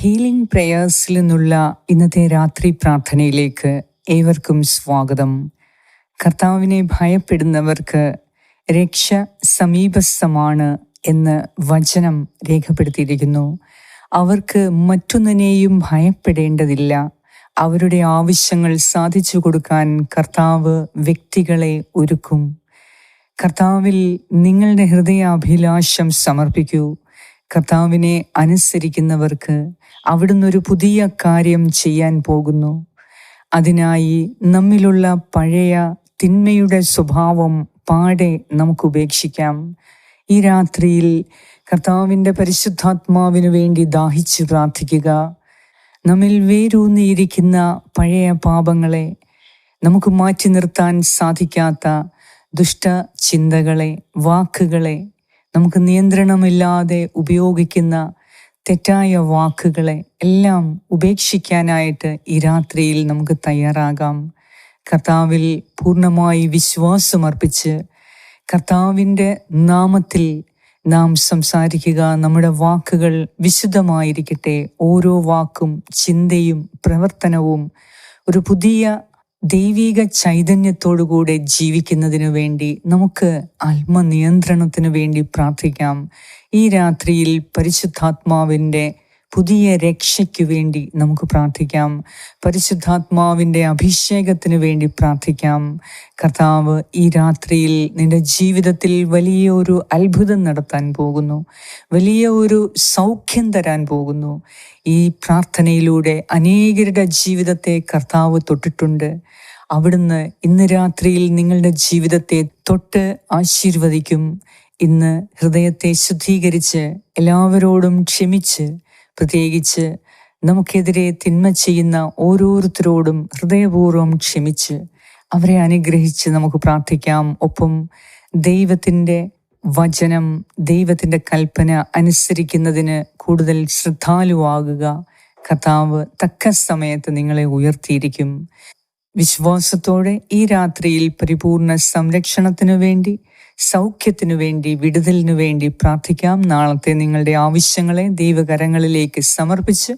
Healing പ്രേയേഴ്സിൽ നിന്നുള്ള ഇന്നത്തെ രാത്രി പ്രാർത്ഥനയിലേക്ക് ഏവർക്കും സ്വാഗതം. കർത്താവിനെ ഭയപ്പെടുന്നവർക്ക് രക്ഷ സമീപസ്ഥമാണ് എന്ന് വചനം രേഖപ്പെടുത്തിയിരിക്കുന്നു. അവർക്ക് മറ്റൊന്നിനെയും ഭയപ്പെടേണ്ടതില്ല. അവരുടെ ആവശ്യങ്ങൾ സാധിച്ചു കൊടുക്കാൻ കർത്താവ് വ്യക്തികളെ ഒരുക്കും. കർത്താവിൽ നിങ്ങളുടെ ഹൃദയാഭിലാഷം സമർപ്പിക്കൂ. കർത്താവിനെ അനുസരിക്കുന്നവർക്ക് അവിടുന്ന് ഒരു പുതിയ കാര്യം ചെയ്യാൻ പോകുന്നു. അതിനായി നമ്മിലുള്ള പഴയ തിന്മയുടെ സ്വഭാവം പാടെ നമുക്ക് ഉപേക്ഷിക്കാം. ഈ രാത്രിയിൽ കർത്താവിന്റെ പരിശുദ്ധാത്മാവിനു വേണ്ടി ദാഹിച്ച് പ്രാർത്ഥിക്കുക. നമ്മിൽ വേരൂന്നിയിരിക്കുന്ന പഴയ പാപങ്ങളെ നമുക്ക് മാറ്റി നിർത്താൻ സാധിക്കാത്ത ദുഷ്ട ചിന്തകളെ വാക്കുകളെ നമുക്ക് നിയന്ത്രണമില്ലാതെ ഉപയോഗിക്കുന്ന തെറ്റായ വാക്കുകളെ എല്ലാം ഉപേക്ഷിക്കാനായിട്ട് ഈ രാത്രിയിൽ നമുക്ക് തയ്യാറാകാം. കർത്താവിൽ പൂർണമായി വിശ്വാസമർപ്പിച്ച് കർത്താവിന്റെ നാമത്തിൽ നാം സംസാരിക്കുക. നമ്മുടെ വാക്കുകൾ വിശുദ്ധമായിരിക്കട്ടെ. ഓരോ വാക്കും ചിന്തയും പ്രവർത്തനവും ഒരു പുതിയ ദൈവിക ചൈതന്യത്തോടുകൂടെ ജീവിക്കുന്നതിനു വേണ്ടി നമുക്ക് ആത്മനിയന്ത്രണത്തിനു വേണ്ടി പ്രാർത്ഥിക്കാം. ഈ രാത്രിയിൽ പരിശുദ്ധാത്മാവിന്റെ പുതിയ രക്ഷയ്ക്ക് വേണ്ടി നമുക്ക് പ്രാർത്ഥിക്കാം. പരിശുദ്ധാത്മാവിന്റെ അഭിഷേകത്തിന് വേണ്ടി പ്രാർത്ഥിക്കാം. കർത്താവ് ഈ രാത്രിയിൽ നിന്റെ ജീവിതത്തിൽ വലിയ ഒരു അത്ഭുതം നടത്താൻ പോകുന്നു. വലിയ ഒരു സൗഖ്യം തരാൻ പോകുന്നു. ഈ പ്രാർത്ഥനയിലൂടെ അനേകരുടെ ജീവിതത്തെ കർത്താവ് തൊട്ടിട്ടുണ്ട്. അവിടുന്ന് ഇന്ന് രാത്രിയിൽ നിങ്ങളുടെ ജീവിതത്തെ തൊട്ട് ആശീർവദിക്കും. ഇന്ന് ഹൃദയത്തെ ശുദ്ധീകരിച്ച് എല്ലാവരോടും ക്ഷമിച്ച് പ്രത്യേകിച്ച് നമുക്കെതിരെ തിന്മ ചെയ്യുന്ന ഓരോരുത്തരോടും ഹൃദയപൂർവം ക്ഷമിച്ച് അവരെ അനുഗ്രഹിച്ച് നമുക്ക് പ്രാർത്ഥിക്കാം. ഒപ്പം ദൈവത്തിന്റെ വചനം ദൈവത്തിന്റെ കൽപ്പന അനുസരിക്കുന്നതിന് കൂടുതൽ ശ്രദ്ധാലുവാകുക. കർത്താവ് തക്ക സമയത്ത് നിങ്ങളെ ഉയർത്തിയിരിക്കും. വിശ്വാസത്തോടെ ഈ രാത്രിയിൽ പരിപൂർണ സംരക്ഷണത്തിനു വേണ്ടി സൗഖ്യത്തിനു വേണ്ടി വിടുതലിനു വേണ്ടി പ്രാർത്ഥിക്കാം. നാളത്തെ നിങ്ങളുടെ ആവശ്യങ്ങളെ ദൈവകരങ്ങളിലേക്ക് സമർപ്പിച്ച്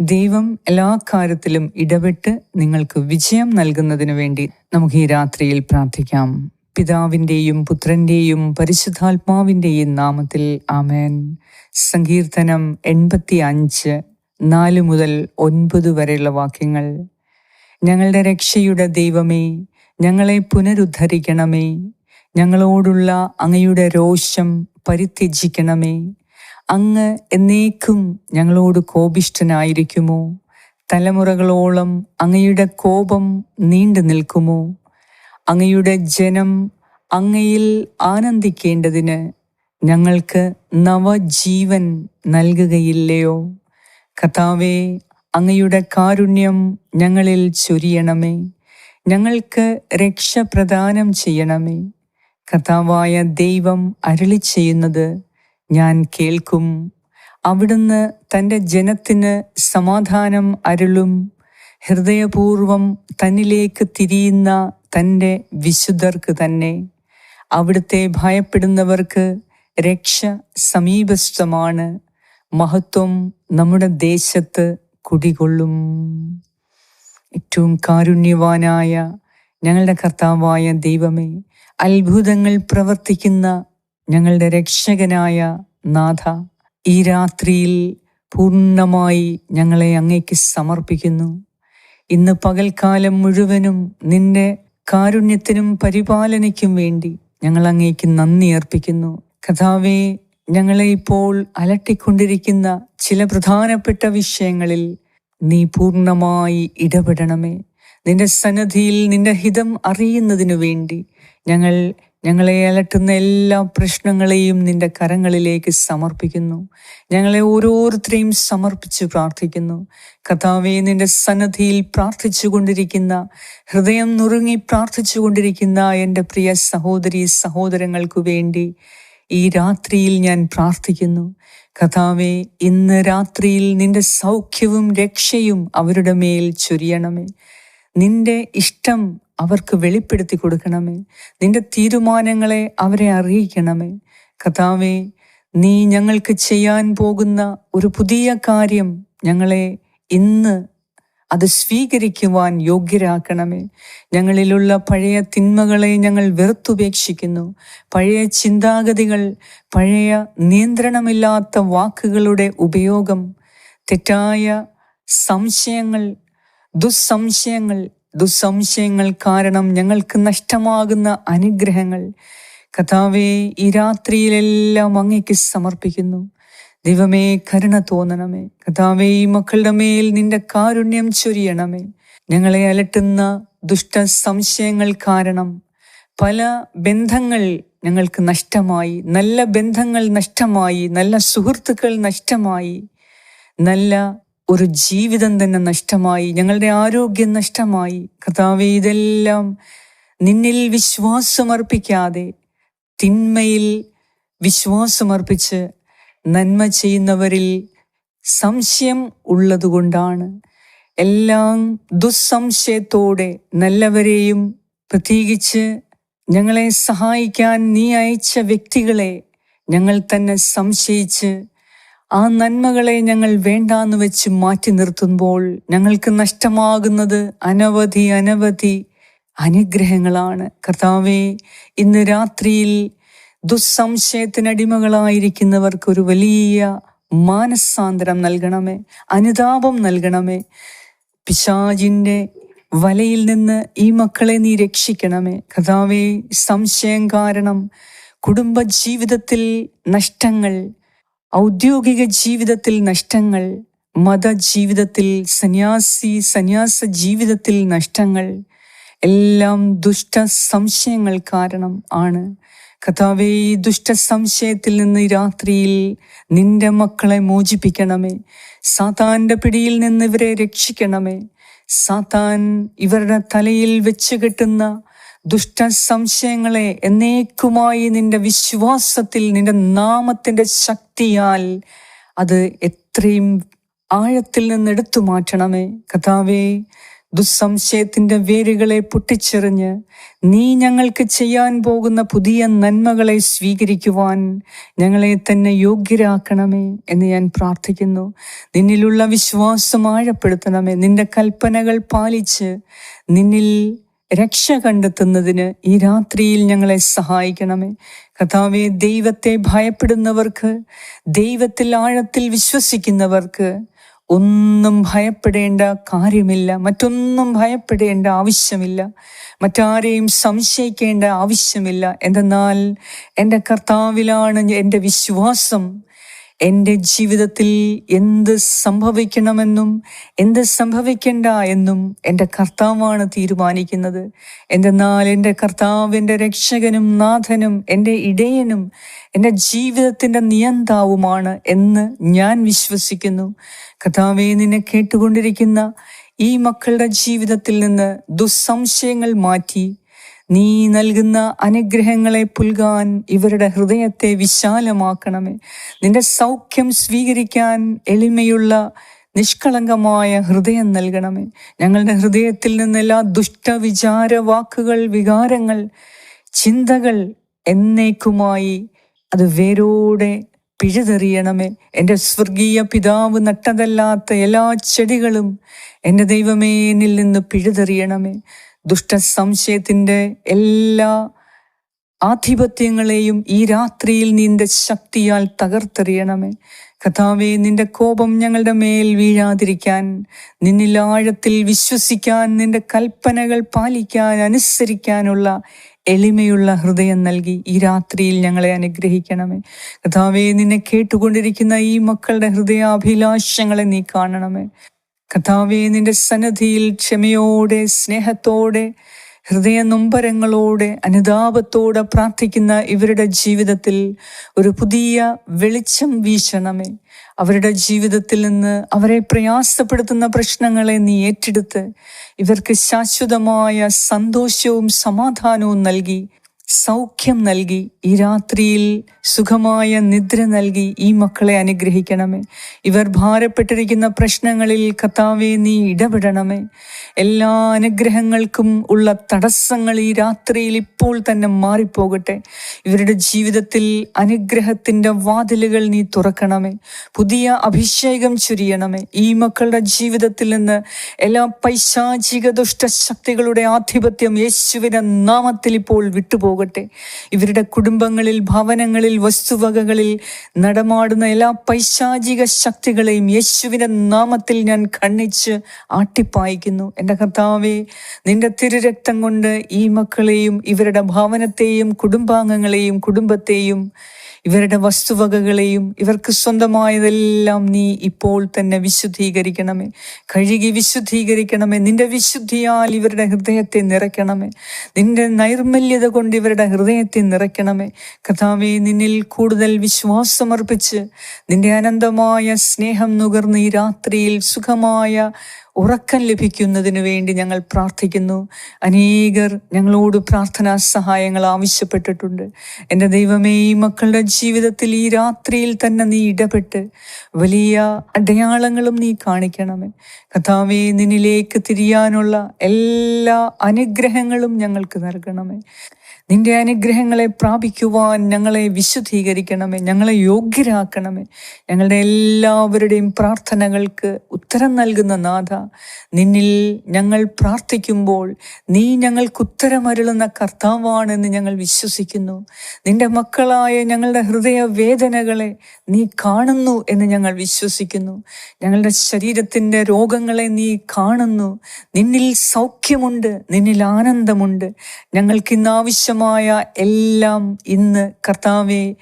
ദൈവം എല്ലാ കാര്യത്തിലും ഇടപെട്ട് നിങ്ങൾക്ക് വിജയം നൽകുന്നതിനു വേണ്ടി നമുക്ക് ഈ രാത്രിയിൽ പ്രാർത്ഥിക്കാം. പിതാവിന്റെയും പുത്രന്റെയും പരിശുദ്ധാത്മാവിന്റെയും നാമത്തിൽ ആമേൻ. സങ്കീർത്തനം എൺപത്തി അഞ്ച് നാല് മുതൽ ഒൻപത് വരെയുള്ള വാക്യങ്ങൾ. ഞങ്ങളുടെ രക്ഷയുടെ ദൈവമേ ഞങ്ങളെ പുനരുദ്ധരിക്കണമേ. ഞങ്ങളോടുള്ള അങ്ങയുടെ രോഷം പരിത്യജിക്കണമേ. അങ്ങ് എന്നേക്കും ഞങ്ങളോട് കോപിഷ്ഠനായിരിക്കുമോ? തലമുറകളോളം അങ്ങയുടെ കോപം നീണ്ടു നിൽക്കുമോ? അങ്ങയുടെ ജനം അങ്ങയിൽ ആനന്ദിക്കേണ്ടതിന് ഞങ്ങൾക്ക് നവജീവൻ നൽകുകയില്ലയോ? കഥാവേ അങ്ങയുടെ കാരുണ്യം ഞങ്ങളിൽ ചൊരിയണമേ. ഞങ്ങൾക്ക് രക്ഷ പ്രദാനം ചെയ്യണമേ. കഥാവായ ദൈവം അരളി ചെയ്യുന്നത് ഞാൻ കേൾക്കും. അവിടുന്ന് തന്റെ ജനത്തിന് സമാധാനം അരുളും. ഹൃദയപൂർവം തന്നിലേക്ക് തിരിയുന്ന തന്റെ വിശുദ്ധർക്ക് തന്നെ. അവിടുത്തെ ഭയപ്പെടുന്നവർക്ക് രക്ഷ സമീപസ്ഥമാണ്. മഹത്വം നമ്മുടെ ദേശത്ത് കുടികൊള്ളും. ഏറ്റവും കാരുണ്യവാനായ ഞങ്ങളുടെ കർത്താവായ ദൈവമേ അത്ഭുതങ്ങൾ പ്രവർത്തിക്കുന്ന ഞങ്ങളുടെ രക്ഷകനായ നാഥ ഈ രാത്രിയിൽ പൂർണമായി ഞങ്ങളെ അങ്ങേക്ക് സമർപ്പിക്കുന്നു. ഇന്ന് പകൽക്കാലം മുഴുവനും നിന്റെ കാരുണ്യത്തിനും പരിപാലനയ്ക്കും വേണ്ടി ഞങ്ങൾ അങ്ങേക്ക് നന്ദി അർപ്പിക്കുന്നു. കഥാവേ ഞങ്ങളെ ഇപ്പോൾ അലട്ടിക്കൊണ്ടിരിക്കുന്ന ചില പ്രധാനപ്പെട്ട വിഷയങ്ങളിൽ നീ പൂർണമായി ഇടപെടണമേ. നിന്റെ സന്നദ്ധിയിൽ നിന്റെ ഹിതം അറിയുന്നതിനു വേണ്ടി ഞങ്ങൾ ഞങ്ങളെ അലട്ടുന്ന എല്ലാ പ്രശ്നങ്ങളെയും നിന്റെ കരങ്ങളിലേക്ക് സമർപ്പിക്കുന്നു. ഞങ്ങളെ ഓരോരുത്തരെയും സമർപ്പിച്ച് പ്രാർത്ഥിക്കുന്നു. കഥാവെ നിന്റെ സന്നദ്ധിയിൽ പ്രാർത്ഥിച്ചു കൊണ്ടിരിക്കുന്ന ഹൃദയം നുറുങ്ങി പ്രാർത്ഥിച്ചു കൊണ്ടിരിക്കുന്ന എന്റെ പ്രിയ സഹോദരി സഹോദരങ്ങൾക്കു വേണ്ടി ഈ രാത്രിയിൽ ഞാൻ പ്രാർത്ഥിക്കുന്നു. കഥാവെ ഇന്ന് രാത്രിയിൽ നിന്റെ സൗഖ്യവും രക്ഷയും അവരുടെ മേൽ ചൊരിയണമേ. നിന്റെ ഇഷ്ടം അവർക്ക് വെളിപ്പെടുത്തി കൊടുക്കണമേ. നിന്റെ തീരുമാനങ്ങളെ അവരെ അറിയിക്കണമേ. കഥാവേ നീ ഞങ്ങൾക്ക് ചെയ്യാൻ പോകുന്ന ഒരു പുതിയ കാര്യം ഞങ്ങളെ ഇന്ന് അത് സ്വീകരിക്കുവാൻ യോഗ്യരാക്കണമേ. ഞങ്ങളിലുള്ള പഴയ തിന്മകളെ ഞങ്ങൾ വെറുത്തുപേക്ഷിക്കുന്നു. പഴയ ചിന്താഗതികൾ പഴയ നിയന്ത്രണമില്ലാത്ത വാക്കുകളുടെ ഉപയോഗം തെറ്റായ സംശയങ്ങൾ ദുസ്സംശയങ്ങൾ ദുസ്സംശയങ്ങൾ കാരണം ഞങ്ങൾക്ക് നഷ്ടമാകുന്ന അനുഗ്രഹങ്ങൾ കഥാവെ ഈ രാത്രിയിലെല്ലാം അങ്ങയ്ക്ക് സമർപ്പിക്കുന്നു. ദൈവമേ കരുണ തോന്നണമേ. കഥാവേ ഈ മക്കളുടെ മേൽ നിന്റെ കാരുണ്യം ചൊരിയണമേ. ഞങ്ങളെ അലട്ടുന്ന ദുഷ്ട സംശയങ്ങൾ കാരണം പല ബന്ധങ്ങൾ ഞങ്ങൾക്ക് നഷ്ടമായി നല്ല ബന്ധങ്ങൾ നഷ്ടമായി നല്ല സുഹൃത്തുക്കൾ നഷ്ടമായി നല്ല ഒരു ജീവിതം തന്നെ നഷ്ടമായി ഞങ്ങളുടെ ആരോഗ്യം നഷ്ടമായി. കർത്താവ് ഇതെല്ലാം നിന്നിൽ വിശ്വാസമർപ്പിക്കാതെ തിന്മയിൽ വിശ്വാസമർപ്പിച്ച് നന്മ ചെയ്യുന്നവരിൽ സംശയം ഉള്ളതുകൊണ്ടാണ്. എല്ലാം ദുസ്സംശയത്തോടെ നല്ലവരെയും പ്രത്യേകിച്ച് ഞങ്ങളെ സഹായിക്കാൻ നീ അയച്ച വ്യക്തികളെ ഞങ്ങൾ തന്നെ സംശയിച്ച് ആ നന്മകളെ ഞങ്ങൾ വേണ്ടാന്ന് വെച്ച് മാറ്റി നിർത്തുമ്പോൾ ഞങ്ങൾക്ക് നഷ്ടമാകുന്നത് അനവധി അനവധി അനുഗ്രഹങ്ങളാണ്. കർത്താവേ ഇന്ന് രാത്രിയിൽ ദുസ്സംശയത്തിനടിമകളായിരിക്കുന്നവർക്ക് ഒരു വലിയ മാനസാന്തരം നൽകണമേ അനുതാപം നൽകണമേ. പിശാജിന്റെ വലയിൽ നിന്ന് ഈ മക്കളെ നീ രക്ഷിക്കണമേ. കഥാവേ സംശയം കാരണം കുടുംബജീവിതത്തിൽ നഷ്ടങ്ങൾ ഔദ്യോഗിക ജീവിതത്തിൽ നഷ്ടങ്ങൾ മത ജീവിതത്തിൽ സന്യാസി സന്യാസ ജീവിതത്തിൽ നഷ്ടങ്ങൾ എല്ലാം ദുഷ്ട സംശയങ്ങൾ കാരണം ആണ്. കഥാവേ ഈ ദുഷ്ട സംശയത്തിൽ നിന്ന് രാത്രിയിൽ നിന്റെ മക്കളെ മോചിപ്പിക്കണമേ. സാത്താന്റെ പിടിയിൽ നിന്ന് ഇവരെ രക്ഷിക്കണമേ. സാത്താൻ ഇവരുടെ തലയിൽ വെച്ച് കെട്ടുന്ന ദുഷ്ട സംശയങ്ങളെ എന്നേക്കുമായി നിന്റെ വിശ്വാസത്തിൽ നിന്റെ നാമത്തിന്റെ ശക്തിയാൽ അത് എത്രയും ആഴത്തിൽ നിന്ന് എടുത്തു മാറ്റണമേ. കഥാവേ ദുസ്സംശയത്തിന്റെ വേരുകളെ പൊട്ടിച്ചെറിഞ്ഞ് നീ ഞങ്ങൾക്ക് ചെയ്യാൻ പോകുന്ന പുതിയ നന്മകളെ സ്വീകരിക്കുവാൻ ഞങ്ങളെ തന്നെ യോഗ്യരാക്കണമേ എന്ന് ഞാൻ പ്രാർത്ഥിക്കുന്നു. നിന്നിലുള്ള വിശ്വാസം ആഴപ്പെടുത്തണമേ. നിന്റെ കൽപ്പനകൾ പാലിച്ച് നിന്നിൽ രക്ഷ കണ്ടെത്തുന്നതിന് ഈ രാത്രിയിൽ ഞങ്ങളെ സഹായിക്കണമേ. കഥാവെ ദൈവത്തെ ഭയപ്പെടുന്നവർക്ക് ദൈവത്തിൽ ആഴത്തിൽ വിശ്വസിക്കുന്നവർക്ക് ഒന്നും ഭയപ്പെടേണ്ട കാര്യമില്ല. മറ്റൊന്നും ഭയപ്പെടേണ്ട ആവശ്യമില്ല. മറ്റാരെയും സംശയിക്കേണ്ട ആവശ്യമില്ല. എന്തെന്നാൽ എന്റെ കർത്താവിലാണ് എന്റെ വിശ്വാസം. എന്റെ ജീവിതത്തിൽ എന്ത് സംഭവിക്കണമെന്നും എന്ത് സംഭവിക്കണ്ട എന്നും എന്റെ കർത്താവാണ് തീരുമാനിക്കുന്നത്. എന്തെന്നാൽ എന്റെ കർത്താവ് എന്റെ രക്ഷകനും നാഥനും എന്റെ ഇടയനും എന്റെ ജീവിതത്തിന്റെ നിയന്താവുമാണ് എന്ന് ഞാൻ വിശ്വസിക്കുന്നു. കർത്താവെ നിന്നെ കേട്ടുകൊണ്ടിരിക്കുന്ന ഈ മക്കളുടെ ജീവിതത്തിൽ നിന്ന് ദുസ്സംശയങ്ങൾ മാറ്റി നീ നൽകുന്ന അനുഗ്രഹങ്ങളെ പുൽകാൻ ഇവരുടെ ഹൃദയത്തെ വിശാലമാക്കണമേ. നിന്റെ സൗഖ്യം സ്വീകരിക്കാൻ എളിമയുള്ള നിഷ്കളങ്കമായ ഹൃദയം നൽകണമേ. ഞങ്ങളുടെ ഹൃദയത്തിൽ നിന്നെല്ലാ ദുഷ്ടവിചാര വാക്കുകൾ വികാരങ്ങൾ ചിന്തകൾ എന്നേക്കുമായി അത് വേരോടെ പിഴുതെറിയണമേ. എന്റെ സ്വർഗീയ പിതാവ് നട്ടതല്ലാത്ത എല്ലാ ചെടികളും എന്റെ ദൈവമേ നിന്ന് പിഴുതെറിയണമേ. ദുഷ്ട സംശയത്തിന്റെ എല്ലാ ആധിപത്യങ്ങളെയും ഈ രാത്രിയിൽ നിന്റെ ശക്തിയാൽ തകർത്തെറിയണമേ. കഥാവെ നിന്റെ കോപം ഞങ്ങളുടെ മേൽ വീഴാതിരിക്കാൻ നിന്നിൽ ആഴത്തിൽ വിശ്വസിക്കാൻ നിന്റെ കൽപ്പനകൾ പാലിക്കാൻ അനുസരിക്കാനുള്ള എളിമയുള്ള ഹൃദയം നൽകി ഈ രാത്രിയിൽ ഞങ്ങളെ അനുഗ്രഹിക്കണമേ. കഥാവെ നിന്നെ കേട്ടുകൊണ്ടിരിക്കുന്ന ഈ മക്കളുടെ ഹൃദയാഭിലാഷങ്ങളെ നീ കാണണമേ. കഥാവെ നിന്റെ സന്നദ്ധിയിൽ ക്ഷമയോടെ സ്നേഹത്തോടെ ഹൃദയ നൊമ്പരങ്ങളോടെ അനുതാപത്തോടെ പ്രാർത്ഥിക്കുന്ന ഇവരുടെ ജീവിതത്തിൽ ഒരു പുതിയ വെളിച്ചം വീശണമേ. അവരുടെ ജീവിതത്തിൽ നിന്ന് അവരെ പ്രയാസപ്പെടുത്തുന്ന പ്രശ്നങ്ങളെ നീ ഏറ്റെടുത്ത് ഇവർക്ക് ശാശ്വതമായ സന്തോഷവും സമാധാനവും നൽകി. സൗഖ്യം നൽകി ഈ രാത്രിയിൽ സുഖമായ നിദ്ര നൽകി ഈ മക്കളെ അനുഗ്രഹിക്കണമേ. ഇവർ ഭാരപ്പെട്ടിരിക്കുന്ന പ്രശ്നങ്ങളിൽ കത്താവെ നീ ഇടപെടണമേ. എല്ലാ അനുഗ്രഹങ്ങൾക്കും ഉള്ള തടസ്സങ്ങൾ ഈ രാത്രിയിൽ ഇപ്പോൾ തന്നെ മാറിപ്പോകട്ടെ. ഇവരുടെ ജീവിതത്തിൽ അനുഗ്രഹത്തിന്റെ വാതിലുകൾ നീ തുറക്കണമേ. പുതിയ അഭിഷേകം ചുരിയണമേ. ഈ മക്കളുടെ ജീവിതത്തിൽ നിന്ന് എല്ലാ പൈശാചിക ദുഷ്ടശക്തികളുടെ ആധിപത്യം യേശുവിന്റെ നാമത്തിൽ ഇപ്പോൾ വിട്ടുപോകട്ടെ ഇവരുടെ കുടുംബങ്ങളിൽ ഭവനങ്ങളിൽ വസ്തുവകകളിൽ നടമാടുന്ന എല്ലാ പൈശാചിക ശക്തികളെയും യേശുവിന്റെ നാമത്തിൽ ഞാൻ ഖണ്ഡിച്ച് ആട്ടിപ്പായിക്കുന്നു. എന്റെ കർത്താവെ നിന്റെ തിരുരക്തം കൊണ്ട് ഈ മക്കളെയും ഇവരുടെ ഭവനത്തെയും കുടുംബാംഗങ്ങളെയും കുടുംബത്തെയും ഇവരുടെ വസ്തുവകകളെയും ഇവർക്ക് സ്വന്തമായതെല്ലാം നീ ഇപ്പോൾ തന്നെ വിശുദ്ധീകരിക്കണമേ. കഴുകി വിശുദ്ധീകരിക്കണമേ. നിന്റെ വിശുദ്ധിയാൽ ഇവരുടെ ഹൃദയത്തെ നിറയ്ക്കണമേ. നിന്റെ നൈർമല്യത കൊണ്ട് ഇവരുടെ ഹൃദയത്തെ നിറയ്ക്കണമേ. കഥാവെ നിന്നിൽ കൂടുതൽ വിശ്വാസമർപ്പിച്ച് നിന്റെ അനന്തമായ സ്നേഹം നുകർന്ന് ഈ രാത്രിയിൽ സുഖമായ ഉറക്കം ലഭിക്കുന്നതിന് വേണ്ടി ഞങ്ങൾ പ്രാർത്ഥിക്കുന്നു. അനേകർ ഞങ്ങളോട് പ്രാർത്ഥനാ സഹായങ്ങൾ ആവശ്യപ്പെട്ടിട്ടുണ്ട്. എന്റെ ദൈവമേ ഈ മക്കളുടെ ജീവിതത്തിൽ ഈ രാത്രിയിൽ തന്നെ നീ ഇടപെട്ട് വലിയ അടയാളങ്ങളും നീ കാണിക്കണമേ. കഥാവേ നിന്നിലേക്ക് തിരിയാനുള്ള എല്ലാ അനുഗ്രഹങ്ങളും ഞങ്ങൾക്ക് നൽകണമേ. നിന്റെ അനുഗ്രഹങ്ങളെ പ്രാപിക്കുവാൻ ഞങ്ങളെ വിശുദ്ധീകരിക്കണമേ ഞങ്ങളെ യോഗ്യരാക്കണമേ. ഞങ്ങളുടെ എല്ലാവരുടെയും പ്രാർത്ഥനകൾക്ക് ഉത്തരം നൽകുന്ന നാഥ നിന്നിൽ ഞങ്ങൾ പ്രാർത്ഥിക്കുമ്പോൾ നീ ഞങ്ങൾക്ക് ഉത്തരമരുളുന്ന കർത്താവാണെന്ന് ഞങ്ങൾ വിശ്വസിക്കുന്നു. നിന്റെ മക്കളായ ഞങ്ങളുടെ ഹൃദയ വേദനകളെ നീ കാണുന്നു എന്ന് ഞങ്ങൾ വിശ്വസിക്കുന്നു. ഞങ്ങളുടെ ശരീരത്തിന്റെ രോഗങ്ങളെ നീ കാണുന്നു. നിന്നിൽ സൗഖ്യമുണ്ട് നിന്നിൽ ആനന്ദമുണ്ട്. ഞങ്ങൾക്ക് ഇന്ന് ആവശ്യമായ എല്ലാം ഇന്ന് കർത്താവെ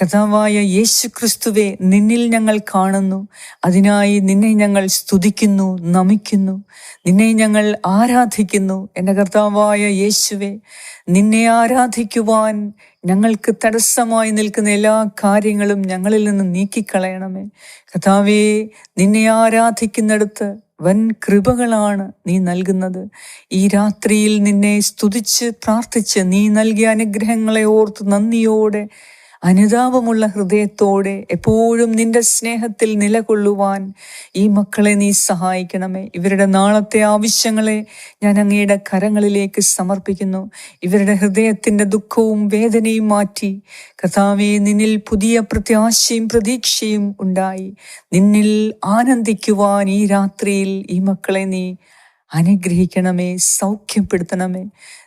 കർത്താവായ യേശു ക്രിസ്തുവെ നിന്നിൽ ഞങ്ങൾ കാണുന്നു. അതിനായി നിന്നെ ഞങ്ങൾ സ്തുതിക്കുന്നു നമിക്കുന്നു. നിന്നെ ഞങ്ങൾ ആരാധിക്കുന്നു എന്റെ കർത്താവായ യേശുവെ. നിന്നെ ആരാധിക്കുവാൻ ഞങ്ങൾക്ക് തടസ്സമായി നിൽക്കുന്ന എല്ലാ കാര്യങ്ങളും ഞങ്ങളിൽ നിന്ന് നീക്കിക്കളയണമേ. കർത്താവേ നിന്നെ ആരാധിക്കുന്നിടത്ത് വൻ കൃപകളാണ് നീ നൽകുന്നത്. ഈ രാത്രിയിൽ നിന്നെ സ്തുതിച്ച് പ്രാർത്ഥിച്ച് നീ നൽകിയ അനുഗ്രഹങ്ങളെ ഓർത്ത് നന്ദിയോടെ അനുതാപമുള്ള ഹൃദയത്തോടെ എപ്പോഴും നിന്റെ സ്നേഹത്തിൽ നിലകൊള്ളുവാൻ ഈ മക്കളെ നീ സഹായിക്കണമേ. ഇവരുടെ നാളത്തെ ആവശ്യങ്ങളെ ഞാൻ അങ്ങയുടെ കരങ്ങളിലേക്ക് സമർപ്പിക്കുന്നു. ഇവരുടെ ഹൃദയത്തിന്റെ ദുഃഖവും വേദനയും മാറ്റി കഥാവെ നിന്നിൽ പുതിയ പ്രത്യാശയും പ്രതീക്ഷയും ഉണ്ടായി. നിന്നിൽ ആനന്ദിക്കുവാൻ ഈ രാത്രിയിൽ ഈ മക്കളെ നീ അനുഗ്രഹിക്കണമേ സൗഖ്യപ്പെടുത്തണമേ.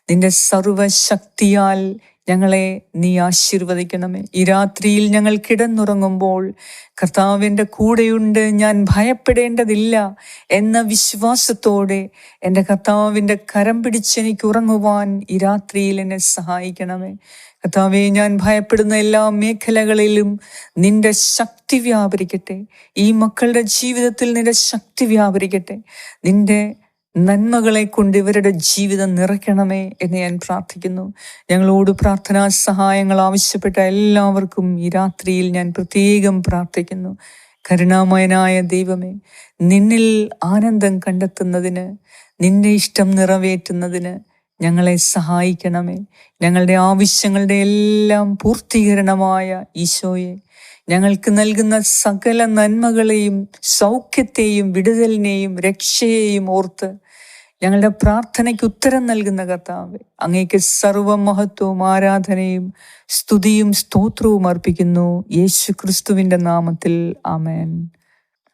നിന്റെ സർവശക്തിയാൽ ഞങ്ങളെ നീ ആശീർവദിക്കണമേ. ഈ രാത്രിയിൽ ഞങ്ങൾ കിടന്നുറങ്ങുമ്പോൾ കർത്താവിന്റെ കൂടെയുണ്ട് ഞാൻ ഭയപ്പെടേണ്ടതില്ല എന്ന വിശ്വാസത്തോടെ എന്റെ കർത്താവിന്റെ കരം പിടിച്ച് എനിക്ക് ഉറങ്ങുവാൻ ഈ രാത്രിയിൽ എന്നെ സഹായിക്കണമേ. കർത്താവെ ഞാൻ ഭയപ്പെടുന്ന എല്ലാ മേഖലകളിലും നിന്റെ ശക്തി വ്യാപരിക്കട്ടെ. ഈ മക്കളുടെ ജീവിതത്തിൽ നിന്റെ ശക്തി വ്യാപരിക്കട്ടെ. നിന്റെ നന്മകളെ കൊണ്ട് ഇവരുടെ ജീവിതം നിറയ്ക്കണമേ എന്ന് ഞാൻ പ്രാർത്ഥിക്കുന്നു. ഞങ്ങളോട് പ്രാർത്ഥനാ സഹായങ്ങൾ ആവശ്യപ്പെട്ട എല്ലാവർക്കും ഈ രാത്രിയിൽ ഞാൻ പ്രത്യേകം പ്രാർത്ഥിക്കുന്നു. കരുണാമയനായ ദൈവമേ നിന്നിൽ ആനന്ദം കണ്ടെത്തുന്നതിന് നിന്റെ ഇഷ്ടം നിറവേറ്റുന്നതിന് ഞങ്ങളെ സഹായിക്കണമേ. ഞങ്ങളുടെ ആവശ്യങ്ങളുടെ എല്ലാം പൂർത്തീകരണമായ ഈശോയെ. ഞങ്ങൾക്ക് നൽകുന്ന സകല നന്മകളെയും സൗഖ്യത്തെയും വിടുതലിനെയും രക്ഷയെയും ഓർത്ത് ഞങ്ങളുടെ പ്രാർത്ഥനയ്ക്ക് ഉത്തരം നൽകുന്ന കർത്താവ് അങ്ങേക്ക് സർവമഹത്വവും ആരാധനയും സ്തുതിയും സ്തോത്രവും അർപ്പിക്കുന്നു. യേശു ക്രിസ്തുവിന്റെ നാമത്തിൽ ആമേൻ.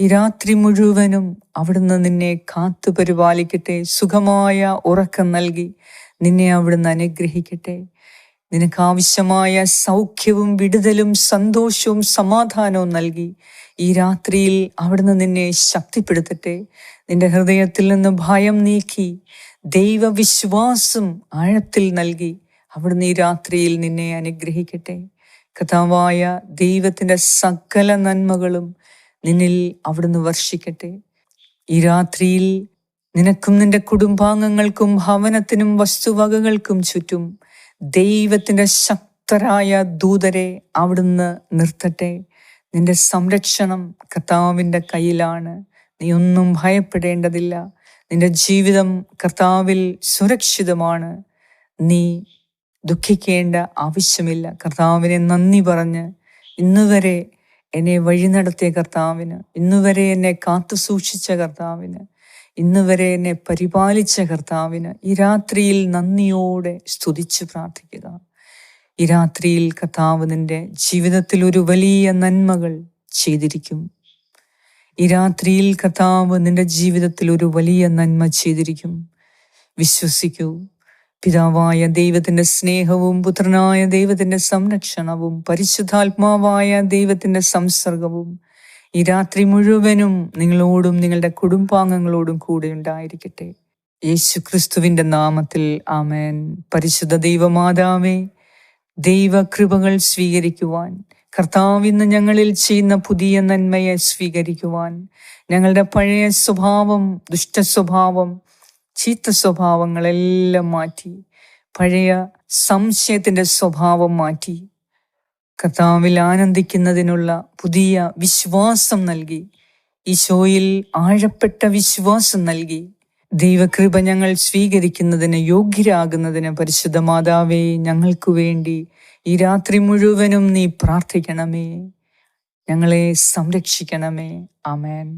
ഈ രാത്രി മുഴുവനും അവിടുന്ന് നിന്നെ കാത്തു പരിപാലിക്കട്ടെ സുഖമായ ഉറക്കം നൽകി നിന്നെ അവിടുന്ന് അനുഗ്രഹിക്കട്ടെ. നിനക്ക് ആവശ്യമായ സൗഖ്യവും വിടുതലും സന്തോഷവും സമാധാനവും നൽകി ഈ രാത്രിയിൽ അവിടുന്ന് നിന്നെ ശക്തിപ്പെടുത്തട്ടെ. നിന്റെ ഹൃദയത്തിൽ നിന്ന് ഭയം നീക്കി ദൈവവിശ്വാസം ആഴത്തിൽ നൽകി അവിടുന്ന് ഈ രാത്രിയിൽ നിന്നെ അനുഗ്രഹിക്കട്ടെ. കഥാവായ ദൈവത്തിന്റെ സകല നന്മകളും നിന്നിൽ അവിടുന്ന് വർഷിക്കട്ടെ. ഈ രാത്രിയിൽ നിനക്കും നിന്റെ കുടുംബാംഗങ്ങൾക്കും ഭവനത്തിനും വസ്തുവകകൾക്കും ചുറ്റും ദൈവത്തിന്റെ ശക്തരായ ദൂതരെ അവിടുന്ന് നിർത്തട്ടെ. നിന്റെ സംരക്ഷണം കർത്താവിന്റെ കയ്യിലാണ്. നീ ഒന്നും ഭയപ്പെടേണ്ടതില്ല. നിന്റെ ജീവിതം കർത്താവിൽ സുരക്ഷിതമാണ്. നീ ദുഃഖിക്കേണ്ട ആവശ്യമില്ല. കർത്താവിനെ നന്ദി പറഞ്ഞ് ഇന്നുവരെ എന്നെ വഴി നടത്തിയ കർത്താവിന് ഇന്നുവരെ എന്നെ കാത്തു സൂക്ഷിച്ച കർത്താവിന് ഇന്നുവരെ എന്നെ പരിപാലിച്ച കർത്താവിന് ഈ രാത്രിയിൽ നന്ദിയോടെ സ്തുതിച്ച് പ്രാർത്ഥിക്കുക. ഈ രാത്രിയിൽ കർത്താവ് നിന്റെ ജീവിതത്തിൽ ഒരു വലിയ നന്മകൾ ചെയ്തിരിക്കും. ഈ രാത്രിയിൽ കർത്താവ് നിന്റെ ജീവിതത്തിൽ ഒരു വലിയ നന്മ ചെയ്തിരിക്കും. വിശ്വസിക്കൂ. പിതാവായ ദൈവത്തിന്റെ സ്നേഹവും പുത്രനായ ദൈവത്തിന്റെ സംരക്ഷണവും പരിശുദ്ധാത്മാവായ ദൈവത്തിന്റെ സംസർഗവും ഈ രാത്രി മുഴുവനും നിങ്ങളോടും നിങ്ങളുടെ കുടുംബാംഗങ്ങളോടും കൂടെ ഉണ്ടായിരിക്കട്ടെ. യേശു ക്രിസ്തുവിന്റെ നാമത്തിൽ ആമേൻ. പരിശുദ്ധ ദൈവമാതാവേ ദൈവകൃപകൾ സ്വീകരിക്കുവാൻ കർത്താവ് ഇന്ന് ഞങ്ങളിൽ ചെയ്യുന്ന പുതിയ നന്മയെ സ്വീകരിക്കുവാൻ ഞങ്ങളുടെ പഴയ സ്വഭാവം ദുഷ്ട സ്വഭാവം ചീത്ത സ്വഭാവങ്ങളെല്ലാം മാറ്റി പഴയ സംശയത്തിന്റെ സ്വഭാവം മാറ്റി കർത്താവിൽ ആനന്ദിക്കുന്നതിനുള്ള പുതിയ വിശ്വാസം നൽകി ഈശോയിൽ ആഴപ്പെട്ട വിശ്വാസം നൽകി ദൈവകൃപ ഞങ്ങൾ സ്വീകരിക്കുന്നതിന് യോഗ്യരാകുന്നതിന് പരിശുദ്ധ മാതാവേ ഞങ്ങൾക്ക് വേണ്ടി ഈ രാത്രി മുഴുവനും നീ പ്രാർത്ഥിക്കണമേ ഞങ്ങളെ സംരക്ഷിക്കണമേ. ആമേൻ.